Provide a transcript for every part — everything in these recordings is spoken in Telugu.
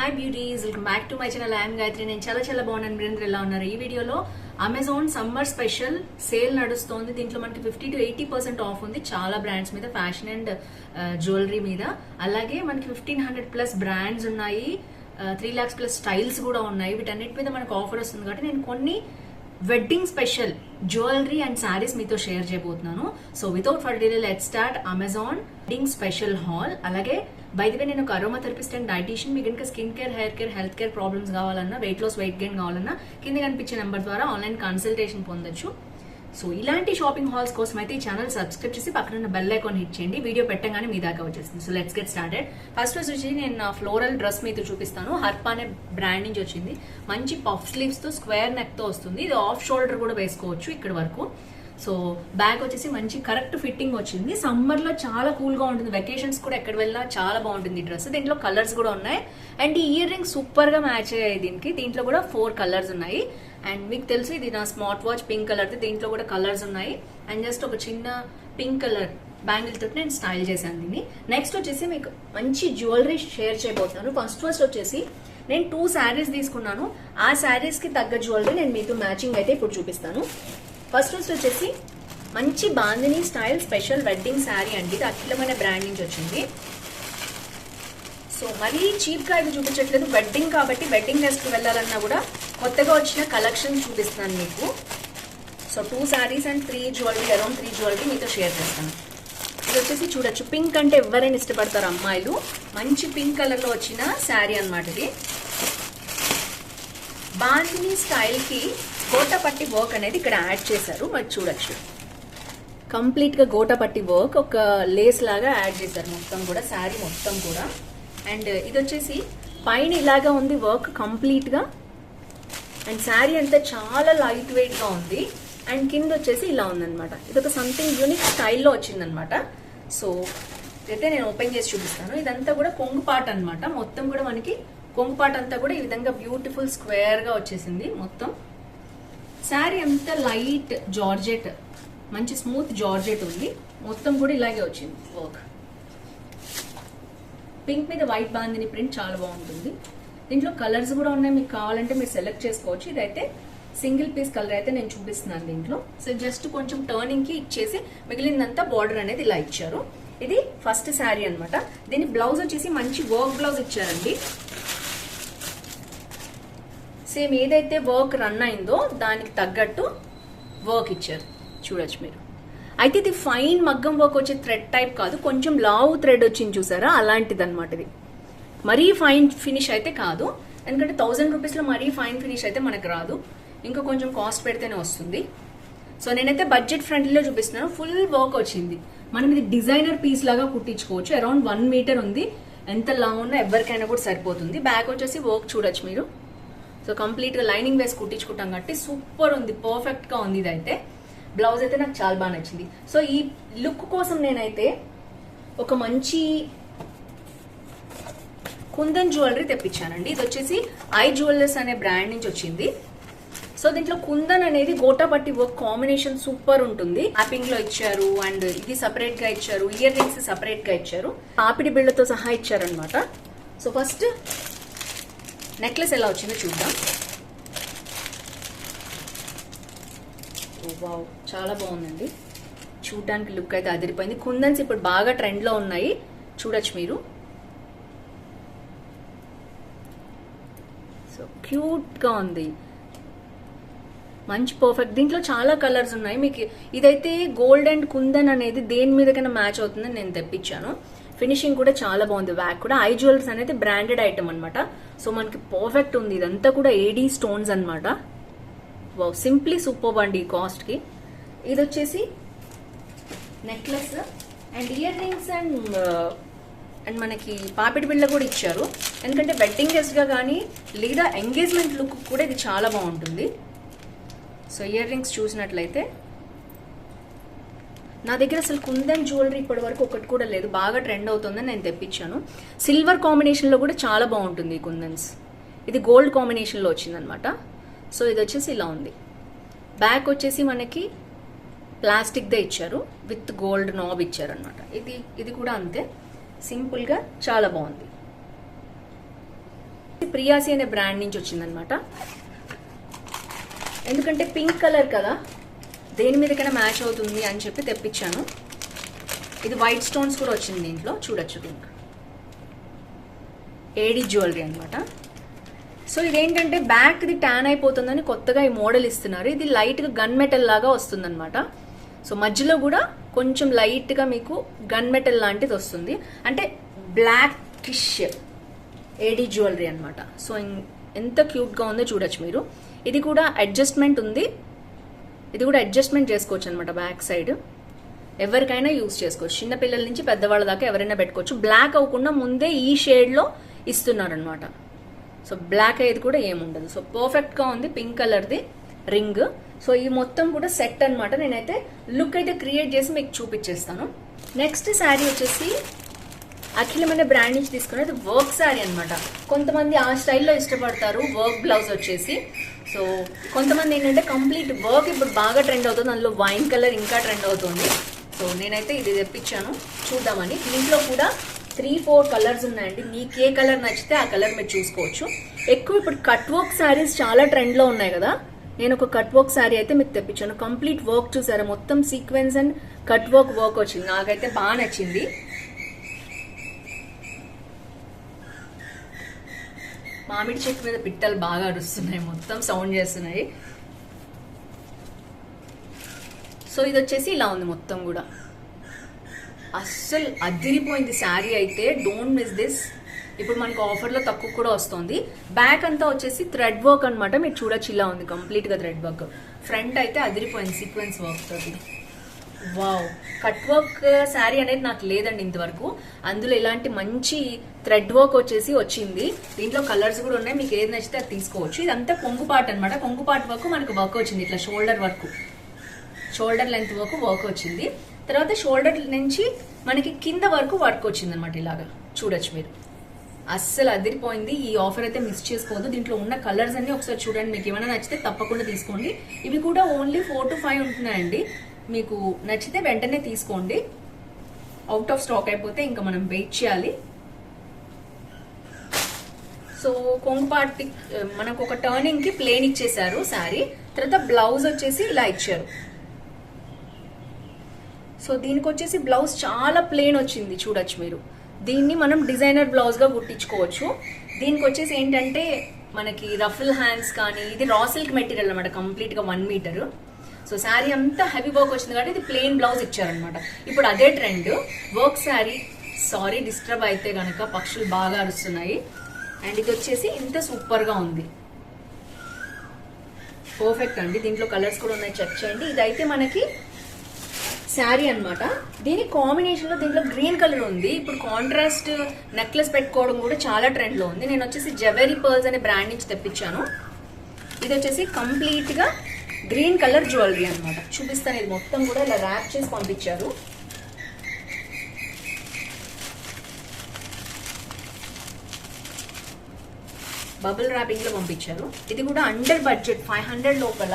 Hi beauties welcome back to my channel I'm Gayatri నేను చాలా చాలా బాగున్నాను. మీరందరూ ఎలా ఉన్నారు? ఈ వీడియోలో అమెజాన్ సమ్మర్ స్పెషల్ సేల్ నడుస్తోంది. దీంట్లో మనకి fifty to eighty percent off ఉంది. చాలా బ్రాండ్స్ మీద ఫ్యాషన్ అండ్ జ్యువెలరీ మీద. అలాగే మనకి ఫిఫ్టీన్ హండ్రెడ్ ప్లస్ బ్రాండ్స్ ఉన్నాయి. త్రీ ల్యాక్స్ ప్లస్ స్టైల్స్ కూడా ఉన్నాయి. వీటన్నిటి మీద మనకు ఆఫర్ వస్తుంది కాబట్టి నేను కొన్ని wedding special jewellery and saris మీతో షేర్ చేయబోతున్నాను. So without for delay let start Amazon wedding special haul అలాగే బయటగా నేను ఒక అరోమా థెరపిస్ట్ అండ్ డైటీషియన్ మీకు కనుక skin care hair care health care problems కావాలన్నా వెయిట్ లాస్ వెయిట్ గెయిన్ కావాలన్నా కింద కనిపించే నెంబర్ ద్వారా ఆన్లైన్ కన్సల్టేషన్ పొందొచ్చు. సో ఇలాంటి షాపింగ్ హాల్స్ కోసం అయితే ఈ ఛానల్ సబ్స్క్రైబ్ చేసి పక్కన బెల్ ఐకాన్ హిట్ చేయండి. వీడియో పెట్టగానే మీ దాకా వచ్చేస్తుంది. So let's get started first వచ్చి నేను నా ఫ్లోరల్ డ్రెస్ మీతో చూపిస్తాను. హర్పా అనే బ్రాండ్ నుంచి వచ్చింది. మంచి పఫ్ స్లీవ్స్తో స్క్వేర్ నెక్తో వస్తుంది. ఇది ఆఫ్ షోల్డర్ కూడా వేసుకోవచ్చు ఇక్కడ వరకు. సో బ్యాగ్ వచ్చేసి మంచి కరెక్ట్ ఫిట్టింగ్ వచ్చింది. సమ్మర్లో చాలా కూల్గా ఉంటుంది. వెకేషన్స్ కూడా ఎక్కడ వెళ్ళినా చాలా బాగుంటుంది ఈ డ్రెస్ దీంట్లో కలర్స్ కూడా ఉన్నాయి. అండ్ ఈ ఇయర్ రింగ్ సూపర్గా మ్యాచ్ అయ్యాయి దీనికి. దీంట్లో కూడా ఫోర్ కలర్స్ ఉన్నాయి. అండ్ మీకు తెలుసు ఇది నా స్మార్ట్ వాచ్ పింక్ కలర్ దీంట్లో కూడా కలర్స్ ఉన్నాయి. అండ్ జస్ట్ ఒక చిన్న పింక్ కలర్ బ్యాంగిల్ తోటి నేను స్టైల్ చేశాను దీన్ని. నెక్స్ట్ వచ్చేసి మీకు మంచి జ్యువెలరీ షేర్ చేయబోతున్నాను ఫస్ట్ ఫస్ట్ వచ్చేసి నేను టూ శారీస్ తీసుకున్నాను. ఆ శారీస్కి తగ్గ జ్యువెలరీ నేను మీతో మ్యాచింగ్ అయితే ఇప్పుడు చూపిస్తాను. ఫస్ట్ ఫస్ట్ వచ్చేసి మంచి bandhani style special wedding sari అండి. ఇది అఖిలమైన బ్రాండ్ నుంచి వచ్చింది. సో మరీ చీప్గా ఇది చూపించట్లేదు. వెడ్డింగ్ కాబట్టి వెడ్డింగ్కి వెళ్ళాలన్నా కూడా కొత్తగా వచ్చిన కలెక్షన్ చూపిస్తున్నాను మీకు. So two saris and three jewellery around three jewellery మీతో షేర్ చేస్తాను. ఇది వచ్చేసి చూడొచ్చు. పింక్ అంటే ఎవరైనా ఇష్టపడతారు అమ్మాయిలు. మంచి పింక్ కలర్లో వచ్చిన శారీ అనమాట ఇది. బాందిని స్టైల్కి గోటపట్టి వర్క్ అనేది ఇక్కడ యాడ్ చేశారు మరి చూడొచ్చు. కంప్లీట్గా గోటపట్టి వర్క్ ఒక లేస్ లాగా యాడ్ చేశారు మొత్తం కూడా శారీ మొత్తం కూడా. అండ్ ఇది వచ్చేసి పైన ఇలాగా ఉంది వర్క్ కంప్లీట్గా అండ్ శారీ అంతా చాలా లైట్ వెయిట్గా ఉంది. అండ్ కింద వచ్చేసి ఇలా ఉందన్నమాట. ఇది ఒక సంథింగ్ యూనిక్ స్టైల్లో వచ్చిందనమాట సో అయితే నేను ఓపెన్ చేసి చూపిస్తాను. ఇదంతా కూడా కొంగుపాట్ అనమాట మొత్తం కూడా మనకి కొంగుపాట్ అంతా కూడా ఈ విధంగా బ్యూటిఫుల్ స్క్వేర్గా వచ్చేసింది మొత్తం. శారీ అంతా లైట్ జార్జెట్ మంచి స్మూత్ జార్జెట్ ఉంది. మొత్తం కూడా ఇలాగే వచ్చింది వర్క్. పింక్ మీద వైట్ బాందిని ప్రింట్ చాలా బాగుంటుంది. దీంట్లో కలర్స్ కూడా ఉన్నాయి. మీకు కావాలంటే మీరు సెలెక్ట్ చేసుకోవచ్చు. ఇదైతే సింగిల్ పీస్ కలర్ అయితే నేను చూపిస్తున్నాను దీంట్లో. సో జస్ట్ కొంచెం టర్నింగ్కి ఇచ్చేసి మిగిలిందంతా బార్డర్ అనేది ఇలా ఇచ్చారు. ఇది ఫస్ట్ శారీ అనమాట దీని బ్లౌజ్ వచ్చేసి మంచి వర్క్ బ్లౌజ్ ఇచ్చారండి. సేమ్ ఏదైతే వర్క్ రన్ అయిందో దానికి తగ్గట్టు వర్క్ ఇచ్చారు. చూడొచ్చు మీరు. అయితే ఇది ఫైన్ మగ్గం వర్క్ వచ్చే థ్రెడ్ టైప్ కాదు కొంచెం లావు థ్రెడ్ వచ్చింది చూసారా? అలాంటిది అనమాట ఇది. మరీ ఫైన్ ఫినిష్ అయితే కాదు. ఎందుకంటే థౌజండ్ రూపీస్లో మరీ ఫైన్ ఫినిష్ అయితే మనకు రాదు. ఇంకా కొంచెం కాస్ట్ పెడితేనే వస్తుంది. సో నేనైతే బడ్జెట్ ఫ్రెండ్లీలో చూపిస్తున్నాను. ఫుల్ వర్క్ వచ్చింది. మనం ఇది డిజైనర్ పీస్ లాగా కుట్టించుకోవచ్చు. అరౌండ్ వన్ మీటర్ ఉంది. ఎంత లాంగ్ ఉన్నా ఎవరికైనా కూడా సరిపోతుంది. బ్యాక్ వచ్చేసి వర్క్ చూడొచ్చు మీరు. సో కంప్లీట్గా లైనింగ్ వేసి కుట్టించుకుంటాం కాబట్టి సూపర్ ఉంది పర్ఫెక్ట్గా ఉంది ఇదైతే. బ్లౌజ్ అయితే నాకు చాలా బాగా నచ్చింది. సో ఈ లుక్ కోసం నేనైతే ఒక మంచి కుందన్ జ్యువెలరీ తెప్పించానండి. ఇది వచ్చేసి ఐ జ్యువెలర్స్ అనే బ్రాండ్ నుంచి వచ్చింది. సో దీంట్లో కుందన్ అనేది గోటాపట్టి వర్క్ కాంబినేషన్ సూపర్ ఉంటుంది. యాపింగ్లో ఇచ్చారు అండ్ ఇది సపరేట్గా ఇచ్చారు. ఇయర్ రింగ్స్ సపరేట్గా ఇచ్చారు. ఆపిడి బిళ్ళతో సహా ఇచ్చారనమాట సో ఫస్ట్ నెక్లెస్ ఎలా వచ్చిందో చూద్దాం. వావ్ చాలా బాగుందండి. చూడడానికి లుక్ అయితే అదిరిపోయింది. కుందన్స్ ఇప్పుడు బాగా ట్రెండ్లో ఉన్నాయి. చూడొచ్చు మీరు. సో క్యూట్గా ఉంది. మంచి పర్ఫెక్ట్. దీంట్లో చాలా కలర్స్ ఉన్నాయి. మీకు ఇదైతే గోల్డ్ అండ్ కుందన్ అనేది దేని మీదకైనా మ్యాచ్ అవుతుందని నేను తెప్పించాను. ఫినిషింగ్ కూడా చాలా బాగుంది. బ్యాగ్ కూడా. ఐ జ్యువెలర్స్ అనేది బ్రాండెడ్ ఐటమ్ అనమాట సో మనకి పర్ఫెక్ట్ ఉంది. ఇదంతా కూడా ఏడీ స్టోన్స్ అనమాట వావ్ సింప్లీ సూపర్ అండి ఈ కాస్ట్కి ఇది వచ్చేసి necklace and earrings and and మనకి పాపిడి బిళ్ళ కూడా ఇచ్చారు. ఎందుకంటే వెడ్డింగ్ గెస్ట్గా కానీ లేదా ఎంగేజ్మెంట్ లుక్ కూడా ఇది చాలా బాగుంటుంది. సో ఇయర్ రింగ్స్ చూసినట్లయితే నా దగ్గర అసలు కుందన్ జ్యువెలరీ ఇప్పటి వరకు ఒకటి కూడా లేదు. బాగా ట్రెండ్ అవుతుందని నేను తెప్పించాను. సిల్వర్ కాంబినేషన్లో కూడా చాలా బాగుంటుంది ఈ కుందన్స్. ఇది గోల్డ్ కాంబినేషన్లో వచ్చిందనమాట. సో ఇది వచ్చేసి ఇలా ఉంది. బ్యాక్ వచ్చేసి మనకి ప్లాస్టిక్దే ఇచ్చారు. విత్ గోల్డ్ నాబ్ ఇచ్చారనమాట. ఇది ఇది కూడా అంతే. సింపుల్గా చాలా బాగుంది. ప్రియాసి అనే బ్రాండ్ నుంచి వచ్చిందనమాట. ఎందుకంటే పింక్ కలర్ కదా. దేని మీదకైనా మ్యాచ్ అవుతుంది అని చెప్పి తెప్పించాను. ఇది వైట్ స్టోన్స్ కూడా వచ్చింది దీంట్లో. చూడొచ్చు పింక్ ఏడి జ్యువెలరీ అనమాట సో ఇదేంటంటే బ్యాక్ది ట్యాన్ అయిపోతుందని కొత్తగా ఈ మోడల్ ఇస్తున్నారు. ఇది లైట్గా గన్ మెటల్ లాగా వస్తుందన్నమాట. సో మధ్యలో కూడా కొంచెం లైట్గా మీకు గన్ మెటల్ లాంటిది వస్తుంది. అంటే బ్లాకిష్ ఏడి జ్యువెలరీ అనమాట సో ఎంత క్యూట్గా ఉందో చూడొచ్చు మీరు. ఇది కూడా అడ్జస్ట్మెంట్ ఉంది. ఇది కూడా అడ్జస్ట్మెంట్ చేసుకోవచ్చు అనమాట బ్యాక్ సైడ్ ఎవరికైనా యూస్ చేసుకోవచ్చు. చిన్నపిల్లల నుంచి పెద్దవాళ్ళ దాకా ఎవరైనా పెట్టుకోవచ్చు. బ్లాక్ అవ్వకుండా ముందే ఈ షేడ్లో ఇస్తున్నారనమాట సో బ్లాక్ అయ్యేది కూడా ఏముండదు సో పర్ఫెక్ట్గా ఉంది పింక్ కలర్ది రింగ్ సో ఈ మొత్తం కూడా సెట్ అన్నమాట. నేనైతే లుక్ అయితే క్రియేట్ చేసి మీకు చూపించేస్తాను నెక్స్ట్ శారీ వచ్చేసి అఖిలమైన బ్రాండ్ నుంచి తీసుకున్నది వర్క్ శారీ అనమాట కొంతమంది ఆ స్టైల్లో ఇష్టపడతారు. వర్క్ బ్లౌజ్ వచ్చేసి. సో కొంతమంది ఏంటంటే కంప్లీట్ వర్క్ ఇప్పుడు బాగా ట్రెండ్ అవుతుంది. అందులో వైన్ కలర్ ఇంకా ట్రెండ్ అవుతుంది. సో నేనైతే ఇది తెప్పించాను. చూద్దామని. దీంట్లో కూడా త్రీ ఫోర్ కలర్స్ ఉన్నాయండి. మీకు ఏ కలర్ నచ్చితే ఆ కలర్ మీరు చూసుకోవచ్చు. ఎక్కువ ఇప్పుడు కట్ వర్క్ శారీస్ చాలా ట్రెండ్లో ఉన్నాయి కదా. నేను ఒక కట్ వర్క్ శారీ అయితే మీకు తెప్పించాను. కంప్లీట్ వర్క్ చూసారా? మొత్తం sequence and cut work work వచ్చింది. నాకైతే బాగా నచ్చింది. మామిడి చెట్టు మీద పిట్టలు బాగా అరుస్తున్నాయి మొత్తం సౌండ్ చేస్తున్నాయి. సో ఇది వచ్చేసి ఇలా ఉంది మొత్తం కూడా. అస్సలు అదిరిపోయింది శారీ అయితే. డోంట్ మిస్ దిస్ ఇప్పుడు మనకు ఆఫర్లో తక్కువ కూడా వస్తుంది. బ్యాక్ అంతా వచ్చేసి థ్రెడ్ వర్క్ అన్నమాట. మీరు చూడొచ్చు ఇలా ఉంది. కంప్లీట్గా థ్రెడ్ వర్క్ ఫ్రంట్ అయితే అదిరిపోయింది సీక్వెన్స్ వర్క్ తోటి. వావ్. కట్ వర్క్ శారీ అనేది నాకు లేదండి ఇంతవరకు. అందులో ఇలాంటి మంచి థ్రెడ్ వర్క్ వచ్చేసి వచ్చింది. దీంట్లో కలర్స్ కూడా ఉన్నాయి. మీకు ఏది నచ్చితే అది తీసుకోవచ్చు. ఇదంతా కొంగుపాటు అనమాట కొంగుపాటు వర్క్ మనకు వర్క్ వచ్చింది. ఇట్లా shoulder work shoulder length work work వచ్చింది. తర్వాత షోల్డర్ నుంచి మనకి కింద వరకు వర్క్ వచ్చింది అనమాట ఇలాగా. చూడొచ్చు మీరు. అస్సలు అదిరిపోయింది. ఈ ఆఫర్ అయితే మిస్ చేసుకోవద్దు. దీంట్లో ఉన్న కలర్స్ అన్ని ఒకసారి చూడండి. మీకు ఏమైనా నచ్చితే తప్పకుండా తీసుకోండి. ఇవి కూడా ఓన్లీ ఫోర్ టు ఫైవ్ ఉంటున్నాయండి. మీకు నచ్చితే వెంటనే తీసుకోండి. అవుట్ ఆఫ్ స్టాక్ అయిపోతే ఇంకా మనం వెయిట్ చేయాలి. సో కొంగుపాటి eh, మనకు ఒక టర్నింగ్కి ప్లేన్ ఇచ్చేసారు శారీ తర్వాత బ్లౌజ్ వచ్చేసి ఇలా ఇచ్చారు. సో దీనికి వచ్చేసి బ్లౌజ్ చాలా ప్లేన్ వచ్చింది చూడొచ్చు మీరు. దీన్ని మనం డిజైనర్ బ్లౌజ్గా కుట్టించుకోవచ్చు. దీనికి వచ్చేసి ఏంటంటే మనకి రఫుల్ హ్యాండ్స్ కానీ ఇది రా సిల్క్ మెటీరియల్ అనమాట కంప్లీట్గా వన్ మీటర్ సో శారీ అంతా హెవీ వర్క్ వచ్చింది కాబట్టి ఇది ప్లెయిన్ బ్లౌజ్ ఇచ్చారనమాట ఇప్పుడు అదే trend work sari sorry disturb అయితే కనుక పక్షులు బాగా అరుస్తున్నాయి. అండ్ ఇది వచ్చేసి ఇంత సూపర్గా ఉంది. పర్ఫెక్ట్ అండి. దీంట్లో కలర్స్ కూడా ఉన్నాయి. చెక్ చేయండి. ఇదైతే మనకి శారీ అనమాట దీని కాంబినేషన్లో దీంట్లో గ్రీన్ కలర్ ఉంది. ఇప్పుడు కాంట్రాస్ట్ నెక్లెస్ పెట్టుకోవడం కూడా చాలా ట్రెండ్లో ఉంది. నేను వచ్చేసి జవెరీ పర్ల్స్ అనే బ్రాండ్ నుంచి తెప్పించాను. ఇది వచ్చేసి కంప్లీట్గా గ్రీన్ కలర్ జ్యువెలరీ అన్నమాట. చూపిస్తాను ఇది మొత్తం కూడా ఇలా ర్యాప్ చేసి పంపించారు. బబుల్ ర్యాపింగ్లో పంపించారు. ఇది కూడా అండర్ బడ్జెట్ ఫైవ్ హండ్రెడ్ లోపల.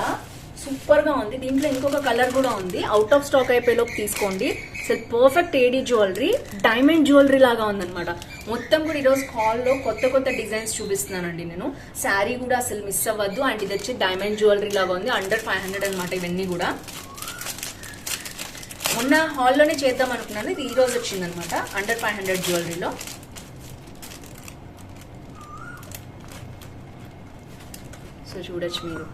సూపర్గా ఉంది. దీంట్లో ఇంకొక కలర్ కూడా ఉంది. అవుట్ ఆఫ్ స్టాక్ అయిపోయేలోపు తీసుకోండి. అసలు perfect AD jewellery diamond jewellery లాగా ఉందన్నమాట. మొత్తం కూడా ఈరోజు కాల్లో కొత్త కొత్త డిజైన్స్ చూపిస్తున్నానండి నేను. శారీ కూడా అసలు మిస్ అవ్వద్దు. అండ్ ఇది వచ్చి డైమండ్ జ్యువెలరీ లాగా ఉంది. అండర్ ఫైవ్ హండ్రెడ్ అనమాట ఇవన్నీ కూడా. మొన్న హాల్లోనే చేద్దాం అనుకున్నాను. ఇది ఈ రోజు వచ్చిందనమాట అండర్ ఫైవ్ హండ్రెడ్ జ్యువెలరీలో సో చూడొచ్చు మీరు.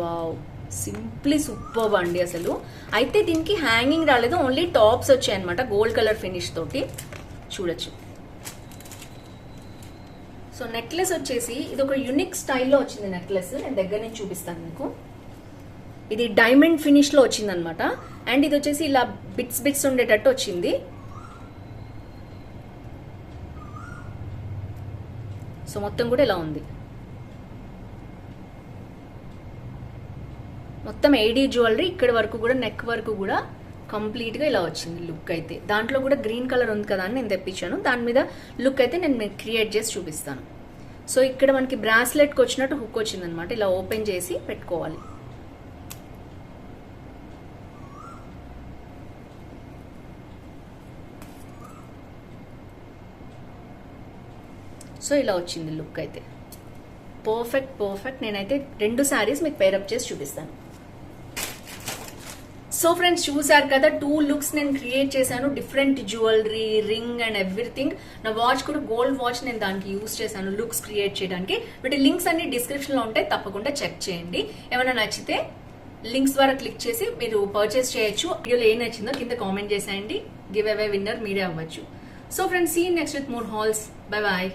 వావ్. సింప్లీ సూపర్ అండి అసలు. అయితే దీనికి హ్యాంగింగ్ రాలేదు ఓన్లీ టాప్స్ వచ్చాయి అనమాట గోల్డ్ కలర్ ఫినిష్ తోటి. చూడొచ్చు. సో నెక్లెస్ వచ్చేసి ఇది ఒక యునిక్ స్టైల్లో వచ్చింది నెక్లెస్ నేను దగ్గర నుంచి చూపిస్తాను మీకు. ఇది డైమండ్ ఫినిష్లో వచ్చింది అనమాట అండ్ ఇది వచ్చేసి ఇలా బిట్స్ బిట్స్ ఉండేటట్టు వచ్చింది. సో మొత్తం కూడా ఇలా ఉంది. మొత్తం ఏడీ జ్యువెలరీ ఇక్కడ వరకు కూడా నెక్ వరకు కూడా కంప్లీట్గా ఇలా వచ్చింది లుక్ అయితే. దాంట్లో కూడా గ్రీన్ కలర్ ఉంది కదా అని నేను తెప్పించాను. దాని మీద లుక్ అయితే నేను క్రియేట్ చేసి చూపిస్తాను. సో ఇక్కడ మనకి బ్రాస్లెట్కి వచ్చినట్టు హుక్ వచ్చిందనమాట ఇలా ఓపెన్ చేసి పెట్టుకోవాలి. సో ఇలా వచ్చింది లుక్ అయితే. పర్ఫెక్ట్ పర్ఫెక్ట్ నేనైతే రెండు శారీస్ మీకు పేరప్ చేసి చూపిస్తాను. సో ఫ్రెండ్స్ చూసారు కదా టూ లుక్స్ నేను క్రియేట్ చేశాను. Different jewellery ring and everything నా వాచ్ కూడా గోల్డ్ వాచ్ నేను దానికి యూస్ చేశాను లుక్స్ క్రియేట్ చేయడానికి. వీటి లింక్స్ అన్ని డిస్క్రిప్షన్లో ఉంటాయి తప్పకుండా చెక్ చేయండి. ఏమైనా నచ్చితే లింక్స్ ద్వారా క్లిక్ చేసి మీరు పర్చేస్ చేయొచ్చు. వీడియోలో ఏం నచ్చిందో కింద కామెంట్ చేసేయండి. గివ్ అవే విన్నర్ మీరే అవ్వచ్చు. So friends see next with more hauls bye bye